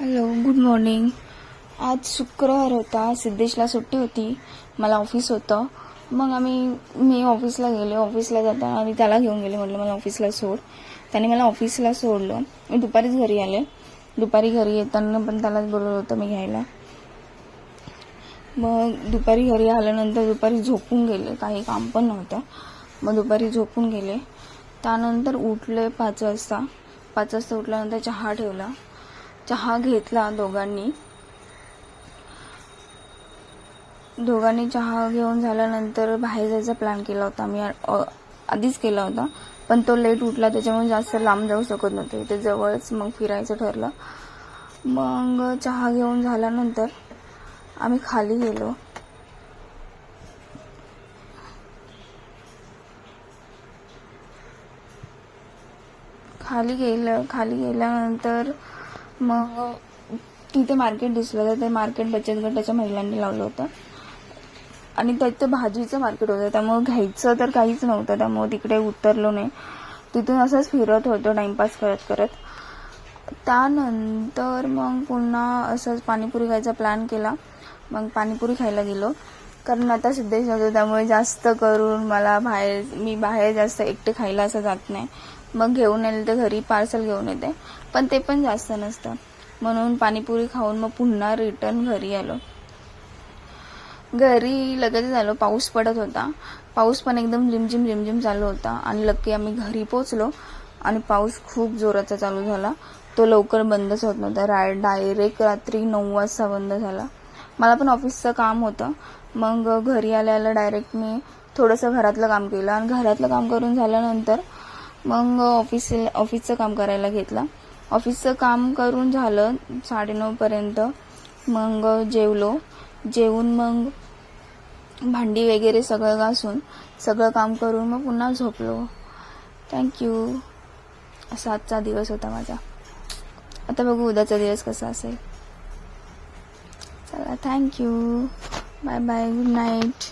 Hello good morning आज शुक्रवार होता. सिद्धेशला सुट्टी होती. मला ऑफिस होतं. मग आम्ही मी ऑफिसला गेले. ऑफिसला जाताना मी त्याला घेऊन गेले. म्हटलं मला ऑफिसला सोड. त्याने मला ऑफिसला सोडलं. मी दुपारीच घरी आले. दुपारी घरी येताना पण त्यालाच बोलवलं होतं मी घ्यायला. मग दुपारी घरी आल्यानंतर दुपारी झोपून गेले. काही काम पण नव्हतं. मग दुपारी झोपून गेले. त्यानंतर उठले पाच वाजता. पाच वाजता उठल्यानंतर चहा ठेवला. चहा घेतला दोघांनी. दोघांनी चहा घेऊन झाल्यानंतर बाहेर जायचा प्लॅन केला होता. मी आधीच केला होता. पण तो लेट उठला त्याच्यामुळे जास्त लांब जाऊ शकत नव्हते. ते जवळच मग फिरायचं ठरलं. मग चहा घेऊन झाल्यानंतर आम्ही खाली गेलो. खाली गेलं खाली गेल्यानंतर मग तिथे मार्केट दिसलं तर ते मार्केट बचत गटाच्या महिलांनी लावलं होतं. आणि त्याचं भाजीचं मार्केट होतं त्यामुळं घ्यायचं तर काहीच नव्हतं त्यामुळं तिकडे उतरलो नाही. तिथून असंच फिरत होतो टाइमपास करत करत. त्यानंतर मग पुन्हा असंच पाणीपुरी खायचा प्लॅन केला. मग पाणीपुरी खायला गेलो. कारण आता सिद्धेश होतो त्यामुळे जास्त करून मला बाहेर मी बाहेर जास्त एकटे खायला असं जात नाही. मग घेऊन येईल तर घरी पार्सल घेऊन येते. पण ते पण जास्त नसतं. म्हणून पाणीपुरी खाऊन मग पुन्हा रिटर्न घरी आलो. घरी लगेच आलो पाऊस पडत होता. पाऊस पण एकदम रिमझिम रिमझिम चालू होता. आणि लक्की आम्ही घरी पोचलो आणि पाऊस खूप जोराचा चालू झाला. तो लवकर बंदच होत नव्हता. राय डायरेक्ट रात्री नऊ वाजता बंद झाला. मला पण ऑफिसचं काम होतं. मग घरी आल्या आल्या डायरेक्ट मी थोडंसं घरातलं काम केलं. आणि घरातलं काम करून झाल्यानंतर मग ऑफिस ऑफिसचं काम करायला घेतलं. ऑफिसचं काम करून झालं साडेनऊपर्यंत मग जेवलो. जेवून मग भांडी वगैरे सगळं घासून सगळं काम करून मग पुन्हा झोपलो. थँक्यू असा आजचा दिवस होता माझा. आता बघू उद्याचा दिवस कसा असेल. चला thank you bye bye good night